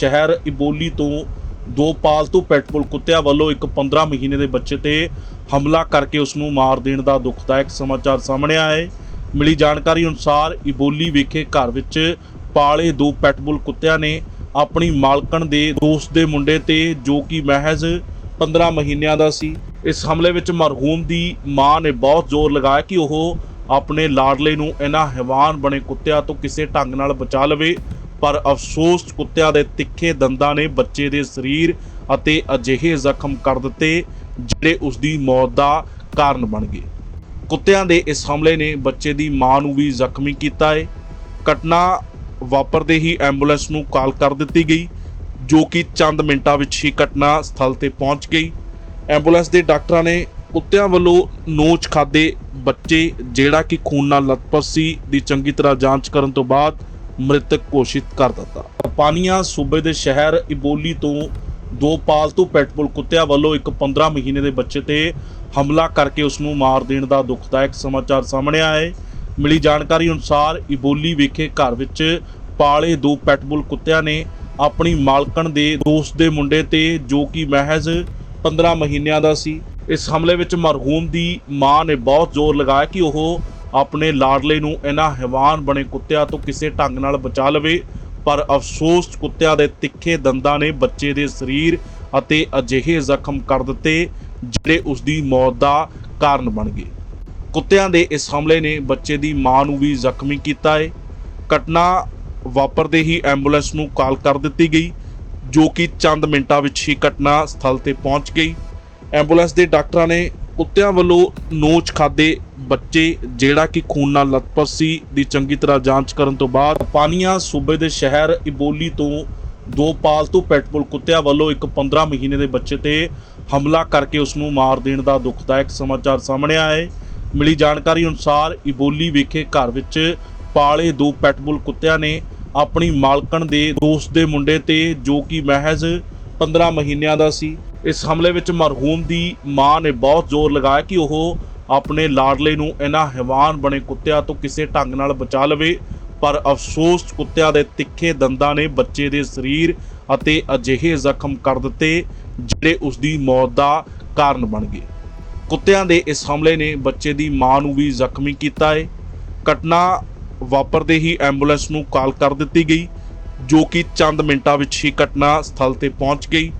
ਸ਼ਹਿਰ ਇਬੋਲੀ ਤੋਂ ਦੋ ਪਾਲਤੂ ਪੈਟਬੁਲ ਕੁੱਤਿਆਂ ਵੱਲੋਂ ਇੱਕ 15 ਮਹੀਨੇ ਦੇ ਬੱਚੇ ਤੇ ਹਮਲਾ ਕਰਕੇ ਉਸ ਨੂੰ ਮਾਰ ਦੇਣ ਦਾ ਦੁਖਦਾਇਕ ਸਮਾਚਾਰ ਸਾਹਮਣੇ ਆਇਆ ਹੈ। ਮਿਲੀ ਜਾਣਕਾਰੀ ਅਨੁਸਾਰ ਇਬੋਲੀ ਵਿਖੇ ਘਰ ਵਿੱਚ ਪਾਲੇ ਦੋ ਪੈਟਬੁਲ ਕੁੱਤਿਆਂ ਨੇ ਆਪਣੀ ਮਾਲਕਣ ਦੇ ਦੋਸਤ ਦੇ ਮੁੰਡੇ ਤੇ ਜੋ ਕਿ ਮਹਿਜ਼ 15 ਮਹੀਨਿਆਂ ਦਾ ਸੀ। ਇਸ ਹਮਲੇ ਵਿੱਚ ਮਰਹੂਮ ਦੀ ਮਾਂ ਨੇ ਬਹੁਤ ਜ਼ੋਰ ਲਗਾਇਆ ਕਿ ਉਹ ਆਪਣੇ ਲਾਡਲੇ ਨੂੰ ਇਹਨਾਂ ਹੈਵਾਨ ਬਣੇ ਕੁੱਤਿਆਂ ਤੋਂ ਕਿਸੇ ਢੰਗ ਨਾਲ ਬਚਾ ਲਵੇ। ਪਰ ਅਫਸੋਸ, ਕੁੱਤਿਆਂ ਦੇ ਤਿੱਖੇ ਦੰਦਾਂ ਨੇ ਬੱਚੇ ਦੇ ਸਰੀਰ ਅਤੇ ਅਜਿਹੇ ਜ਼ਖਮ ਕਰ ਦਿੱਤੇ, ਜਿਹੜੇ ਉਸ ਦੀ ਮੌਤ ਦਾ ਕਾਰਨ ਬਣ ਗਏ। ਕੁੱਤਿਆਂ ਦੇ ਇਸ ਹਮਲੇ ਨੇ ਬੱਚੇ ਦੀ ਮਾਂ ਨੂੰ ਵੀ ਜ਼ਖਮੀ ਕੀਤਾ ਹੈ ਘਟਨਾ ਵਾਪਰਦੇ ਹੀ ਐਂਬੂਲੈਂਸ ਨੂੰ ਕਾਲ ਕਰ ਦਿੱਤੀ ਗਈ, ਜੋ ਕਿ ਚੰਦ ਮਿੰਟਾਂ ਵਿੱਚ ਹੀ ਘਟਨਾ ਸਥਲ ਤੇ ਪਹੁੰਚ ਗਈ। ਐਂਬੂਲੈਂਸ ਦੇ ਡਾਕਟਰਾਂ ਨੇ ਕੁੱਤਿਆਂ ਵੱਲੋਂ ਨੋਚ ਖਾਦੇ ਬੱਚੇ, ਜਿਹੜਾ ਕਿ ਖੂਨ ਨਾਲ ਲਤਪਤ ਸੀ, ਦੀ ਚੰਗੀ ਤਰ੍ਹਾਂ ਜਾਂਚ ਕਰਨ ਤੋਂ ਬਾਅਦ ਮ੍ਰਿਤਕ ਘੋਸ਼ਿਤ ਕਰ ਦਿੱਤਾ। ਪਾਨੀਆਂ ਸੂਬੇ ਦੇ ਸ਼ਹਿਰ ਇਬੋਲੀ ਤੋਂ ਦੋ ਪਾਲਤੂ ਪੈਟਬੁਲ ਕੁੱਤਿਆਂ ਵੱਲੋਂ ਇੱਕ 15 ਮਹੀਨੇ ਦੇ ਬੱਚੇ ਤੇ ਹਮਲਾ ਕਰਕੇ ਉਸ ਨੂੰ ਮਾਰ ਦੇਣ ਦਾ ਦੁਖਦਾਇਕ ਸਮਾਚਾਰ ਸਾਹਮਣੇ ਆਇਆ ਹੈ। ਮਿਲੀ ਜਾਣਕਾਰੀ ਅਨੁਸਾਰ ਇਬੋਲੀ ਵਿਖੇ ਘਰ ਵਿੱਚ ਪਾਲੇ ਦੋ ਪੈਟਬੁਲ ਕੁੱਤਿਆਂ ਨੇ ਆਪਣੀ ਮਾਲਕਣ ਦੇ ਦੋਸਤ ਦੇ ਮੁੰਡੇ ਤੇ, ਜੋ ਕਿ ਮਹਿਜ਼ 15 ਮਹੀਨਿਆਂ ਦਾ ਸੀ, ਇਸ ਹਮਲੇ ਵਿੱਚ ਮਰਹੂਮ ਦੀ ਮਾਂ ਨੇ ਬਹੁਤ ਜ਼ੋਰ ਲਗਾਇਆ ਕਿ ਉਹ ਆਪਣੇ ਲਾਡਲੇ ਨੂੰ ਇਹਨਾਂ ਹੈਵਾਨ ਬਣੇ ਕੁੱਤਿਆਂ ਤੋਂ ਕਿਸੇ ਢੰਗ ਨਾਲ ਬਚਾ ਲਵੇ। ਪਰ ਅਫਸੋਸ ਕੁੱਤਿਆਂ ਦੇ ਤਿੱਖੇ ਦੰਦਾਂ ਨੇ ਬੱਚੇ ਦੇ ਸਰੀਰ ਅਤੇ ਅਜਿਹੇ ਜ਼ਖਮ ਕਰ ਦਿੱਤੇ, ਜਿਹੜੇ ਉਸ ਦੀ ਮੌਤ ਦਾ ਕਾਰਨ ਬਣ ਗਏ। ਕੁੱਤਿਆਂ ਦੇ ਇਸ ਹਮਲੇ ਨੇ ਬੱਚੇ ਦੀ ਮਾਂ ਨੂੰ ਵੀ ਜ਼ਖਮੀ ਕੀਤਾ ਹੈ ਘਟਨਾ ਵਾਪਰਦੇ ਹੀ ਐਂਬੂਲੈਂਸ ਨੂੰ ਕਾਲ ਕਰ ਦਿੱਤੀ ਗਈ, ਜੋ ਕਿ ਚੰਦ ਮਿੰਟਾਂ ਵਿੱਚ ਹੀ ਘਟਨਾ ਸਥਲ ਤੇ ਪਹੁੰਚ ਗਈ। ਐਂਬੂਲੈਂਸ ਦੇ ਡਾਕਟਰਾਂ ਨੇ ਕੁੱਤਿਆਂ ਵੱਲੋਂ ਨੋਚ ਖਾਦੇ ਬੱਚੇ ਜਿਹੜਾ ਕਿ ਖੂਨ ਨਾਲ ਲਤਪਤ ਸੀ ਦੀ ਚੰਗੀ ਤਰ੍ਹਾਂ ਜਾਂਚ ਕਰਨ ਤੋਂ ਬਾਅਦ ਪਾਨੀਆਂ ਸੂਬੇ ਦੇ ਸ਼ਹਿਰ ਇਬੋਲੀ ਤੋਂ ਦੋ ਪਾਲਤੂ ਪੈਟਬੁਲ ਕੁੱਤਿਆਂ ਵੱਲੋਂ ਇੱਕ 15 ਮਹੀਨੇ ਦੇ ਬੱਚੇ ਤੇ ਹਮਲਾ ਕਰਕੇ ਉਸ ਨੂੰ ਮਾਰ ਦੇਣ ਦਾ ਦੁਖਦਾਇਕ ਸਮਾਚਾਰ ਸਾਹਮਣੇ ਆਇਆ ਹੈ। ਮਿਲੀ ਜਾਣਕਾਰੀ ਅਨੁਸਾਰ ਇਬੋਲੀ ਵਿਖੇ ਘਰ ਵਿੱਚ ਪਾਲੇ ਦੋ ਪੈਟਬੁਲ ਕੁੱਤਿਆਂ ਨੇ ਆਪਣੀ ਮਾਲਕਣ ਦੇ ਦੋਸਤ ਦੇ ਮੁੰਡੇ ਤੇ ਜੋ ਕਿ ਮਹਿਜ਼ 15 ਮਹੀਨਿਆਂ ਦਾ ਸੀ। ਇਸ ਹਮਲੇ ਵਿੱਚ ਮਰਹੂਮ ਦੀ ਮਾਂ ਨੇ ਬਹੁਤ ਜ਼ੋਰ ਲਗਾਇਆ ਕਿ ਉਹ ਆਪਣੇ ਲਾਡਲੇ ਨੂੰ ਇਹਨਾਂ ਹੈਵਾਨ ਬਣੇ ਕੁੱਤਿਆਂ ਤੋਂ ਕਿਸੇ ਢੰਗ ਨਾਲ ਬਚਾ ਲਵੇ। ਪਰ ਅਫਸੋਸ ਕੁੱਤਿਆਂ ਦੇ ਤਿੱਖੇ ਦੰਦਾਂ ਨੇ ਬੱਚੇ ਦੇ ਸਰੀਰ ਅਤੇ ਅਜਿਹੇ ਜ਼ਖਮ ਕਰ ਦਿੱਤੇ, ਜਿਹੜੇ ਉਸ ਦੀ ਮੌਤ ਦਾ ਕਾਰਨ ਬਣ ਗਏ। ਕੁੱਤਿਆਂ ਦੇ ਇਸ ਹਮਲੇ ਨੇ ਬੱਚੇ ਦੀ ਮਾਂ ਨੂੰ ਵੀ ਜ਼ਖਮੀ ਕੀਤਾ ਹੈ ਘਟਨਾ ਵਾਪਰਦੇ ਹੀ ਐਂਬੂਲੈਂਸ ਨੂੰ ਕਾਲ ਕਰ ਦਿੱਤੀ ਗਈ, ਜੋ ਕਿ ਚੰਦ ਮਿੰਟਾਂ ਵਿੱਚ ਹੀ ਘਟਨਾ ਸਥਲ ਤੇ ਪਹੁੰਚ ਗਈ।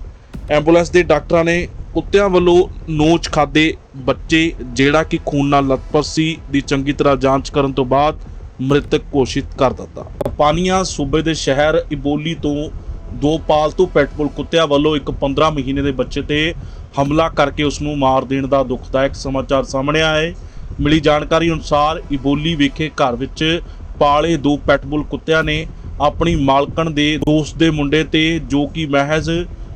ਐਂਬੂਲੈਂਸ ਦੇ ਡਾਕਟਰਾਂ ਨੇ ਕੁੱਤਿਆਂ ਵੱਲੋਂ ਨੋਚ ਖਾਦੇ ਬੱਚੇ, ਜਿਹੜਾ ਕਿ ਖੂਨ ਨਾਲ ਲਤਪਤ ਸੀ, ਦੀ ਚੰਗੀ ਤਰ੍ਹਾਂ ਜਾਂਚ ਕਰਨ ਤੋਂ ਬਾਅਦ ਮ੍ਰਿਤਕ ਘੋਸ਼ਿਤ ਕਰ ਦਿੱਤਾ। ਪਾਨੀਆਂ ਸੂਬੇ ਦੇ ਸ਼ਹਿਰ ਇਬੋਲੀ ਤੋਂ ਦੋ ਪਾਲਤੂ ਪੈਟਬੁਲ ਕੁੱਤਿਆਂ ਵੱਲੋਂ ਇੱਕ 15 ਮਹੀਨੇ ਦੇ ਬੱਚੇ ਤੇ ਹਮਲਾ ਕਰਕੇ ਉਸ ਨੂੰ ਮਾਰ ਦੇਣ ਦਾ ਦੁਖਦਾਇਕ ਸਮਾਚਾਰ ਸਾਹਮਣੇ ਆਇਆ ਹੈ। ਮਿਲੀ ਜਾਣਕਾਰੀ ਅਨੁਸਾਰ ਇਬੋਲੀ ਵਿਖੇ ਘਰ ਵਿੱਚ ਪਾਲੇ ਦੋ ਪੈਟਬੁਲ ਕੁੱਤਿਆਂ ਨੇ ਆਪਣੀ ਮਾਲਕਣ ਦੇ ਦੋਸਤ ਦੇ ਮੁੰਡੇ ਤੇ ਜੋ ਕਿ ਮਹਿਜ਼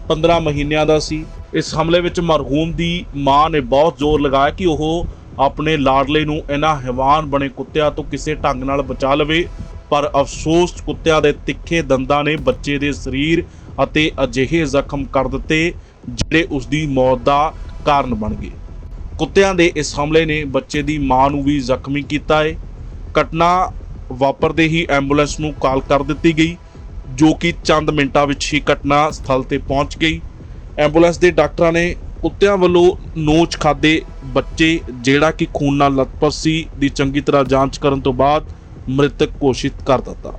15 ਮਹੀਨਿਆਂ ਦਾ ਸੀ। ਇਸ ਹਮਲੇ ਵਿੱਚ ਮਰਹੂਮ ਦੀ ਮਾਂ ਨੇ ਬਹੁਤ ਜ਼ੋਰ ਲਗਾਇਆ ਕਿ ਉਹ ਆਪਣੇ ਲਾਡਲੇ ਨੂੰ ਇਹਨਾਂ ਹੈਵਾਨ ਬਣੇ ਕੁੱਤਿਆਂ ਤੋਂ ਕਿਸੇ ਢੰਗ ਨਾਲ ਬਚਾ ਲਵੇ। ਪਰ ਅਫਸੋਸ, ਕੁੱਤਿਆਂ ਦੇ ਤਿੱਖੇ ਦੰਦਾਂ ਨੇ ਬੱਚੇ ਦੇ ਸਰੀਰ ਅਤੇ ਅਜਿਹੇ ਜ਼ਖਮ ਕਰ ਦਿੱਤੇ, ਜਿਹੜੇ ਉਸ ਦੀ ਮੌਤ ਦਾ ਕਾਰਨ ਬਣ ਗਏ। ਕੁੱਤਿਆਂ ਦੇ ਇਸ ਹਮਲੇ ਨੇ ਬੱਚੇ ਦੀ ਮਾਂ ਨੂੰ ਵੀ ਜ਼ਖਮੀ ਕੀਤਾ ਹੈ ਘਟਨਾ ਵਾਪਰਦੇ ਹੀ ਐਂਬੂਲੈਂਸ ਨੂੰ ਕਾਲ ਕਰ ਦਿੱਤੀ ਗਈ, ਜੋ ਕਿ ਚੰਦ ਮਿੰਟਾਂ ਵਿੱਚ ਹੀ ਘਟਨਾ ਸਥਲ ਤੇ ਪਹੁੰਚ ਗਈ। ਐਂਬੂਲੈਂਸ ਦੇ ਡਾਕਟਰਾਂ ਨੇ ਕੁੱਤਿਆਂ ਵੱਲੋਂ ਨੋਚ ਖਾਦੇ ਬੱਚੇ, ਜਿਹੜਾ ਕਿ ਖੂਨ ਨਾਲ ਲਤਪਤ ਸੀ, ਦੀ ਚੰਗੀ ਤਰ੍ਹਾਂ ਜਾਂਚ ਕਰਨ ਤੋਂ ਬਾਅਦ ਮ੍ਰਿਤਕ ਘੋਸ਼ਿਤ ਕਰ ਦਿੱਤਾ।